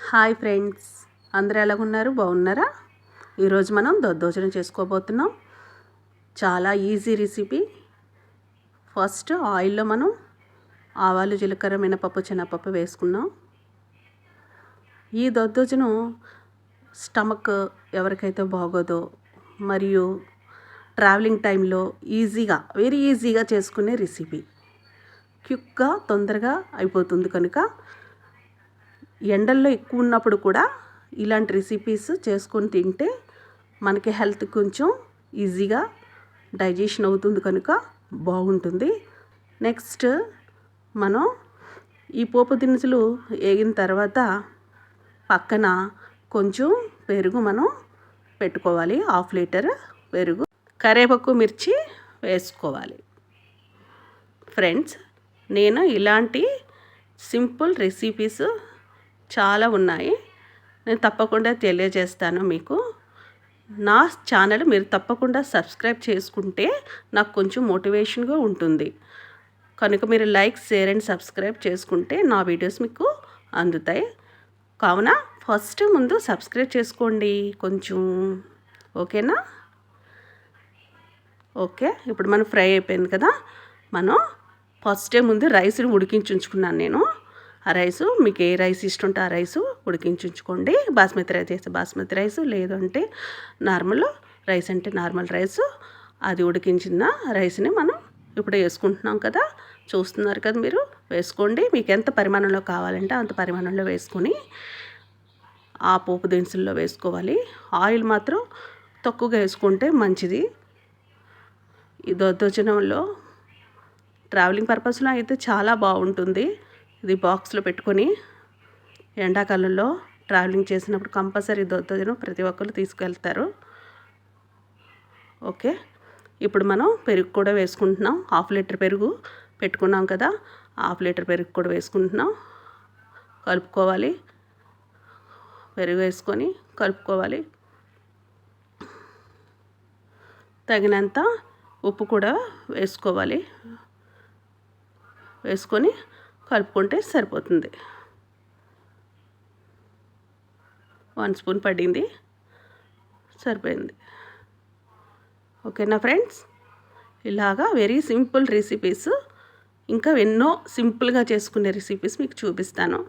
Hi friends. అందరూ ఎలాగున్నారు? బాగున్నారా? ఈరోజు మనం దద్దోజనం చేసుకోబోతున్నాం. చాలా ఈజీ రెసిపీ. ఫస్ట్ ఆయిల్లో మనం ఆవాలు జీలకర్ర మినపప్పు చిన్నపప్పు వేసుకున్నాం ఈ దద్దోజనం స్టమక్ ఎవరికైతే బాగోదో మరియు ట్రావెలింగ్ టైంలో ఈజీగా వెరీ ఈజీగా చేసుకునే రెసిపీ. క్విక్గా తొందరగా అయిపోతుంది కనుక ఎండల్లో ఎక్కువ ఉన్నప్పుడు కూడా ఇలాంటి రెసిపీస్ చేసుకొని తింటే మనకి హెల్త్ కొంచెం ఈజీగా డైజెషన్ అవుతుంది కనుక బాగుంటుంది. నెక్స్ట్ మనం ఈ పోపు దినుసులు వేగిన తర్వాత పక్కన కొంచెం పెరుగు మనం పెట్టుకోవాలి. హాఫ్ లీటర్ పెరుగు. కరేపక్కు మిర్చి వేసుకోవాలి. ఫ్రెండ్స్ నేను ఇలాంటి సింపుల్ రెసిపీస్ చాలా ఉన్నాయి. నేను తప్పకుండా తెలియజేస్తాను మీకు. నా ఛానల్ మీరు తప్పకుండా సబ్స్క్రైబ్ చేసుకుంటే నాకు కొంచెం మోటివేషన్గా ఉంటుంది. కనుక మీరు లైక్ షేర్ అండ్ సబ్స్క్రైబ్ చేసుకుంటే నా వీడియోస్ మీకు అందుతాయి. కావున ఫస్ట్ ముందు సబ్స్క్రైబ్ చేసుకోండి కొంచెం. ఓకేనా? ఓకే ఇప్పుడు మనం ఫ్రై అయిపోయింది కదా. మనం ఫస్టే ముందు రైస్ని ఉడికించుకున్నాను నేను. ఆ రైసు మీకు ఏ రైస్ ఇష్టం ఉంటే ఆ రైసు ఉడికించుకోండి. బాస్మతి రైస్ చేస్తే బాస్మతి రైస్ లేదంటే నార్మల్ రైస్ అంటే నార్మల్ రైసు. అది ఉడికించిన రైస్ని మనం ఇప్పుడు వేసుకుంటున్నాం కదా చూస్తున్నారు కదా మీరు వేసుకోండి. మీకు ఎంత పరిమాణంలో కావాలంటే అంత పరిమాణంలో వేసుకొని ఆ పోపు దినుసుల్లో వేసుకోవాలి. ఆయిల్ మాత్రం తక్కువగా వేసుకుంటే మంచిది. ఈ దొద్దోజనంలో ట్రావెలింగ్ పర్పస్లో అయితే చాలా బాగుంటుంది. ఇది బాక్స్లో పెట్టుకొని ఎండాకాలంలో ట్రావెలింగ్ చేసినప్పుడు కంపల్సరీ దొద్దను ప్రతి ఒక్కరు తీసుకెళ్తారు. ఓకే. ఇప్పుడు మనం పెరుగు కూడా వేసుకుంటున్నాం. హాఫ్ లీటర్ పెరుగు పెట్టుకున్నాం కదా హాఫ్ లీటర్ పెరుగు కూడా వేసుకుంటున్నాం. కలుపుకోవాలి. పెరుగు వేసుకొని కలుపుకోవాలి. తగినంత ఉప్పు కూడా వేసుకోవాలి. వేసుకొని కలుపుకుంటే సరిపోతుంది. వన్ స్పూన్ పడింది. సరిపోయింది. ఓకేనా ఫ్రెండ్స్? ఇలాగా వెరీ సింపుల్ రెసిపీస్ ఇంకా ఎన్నో సింపుల్గా చేసుకునే రెసిపీస్ మీకు చూపిస్తాను.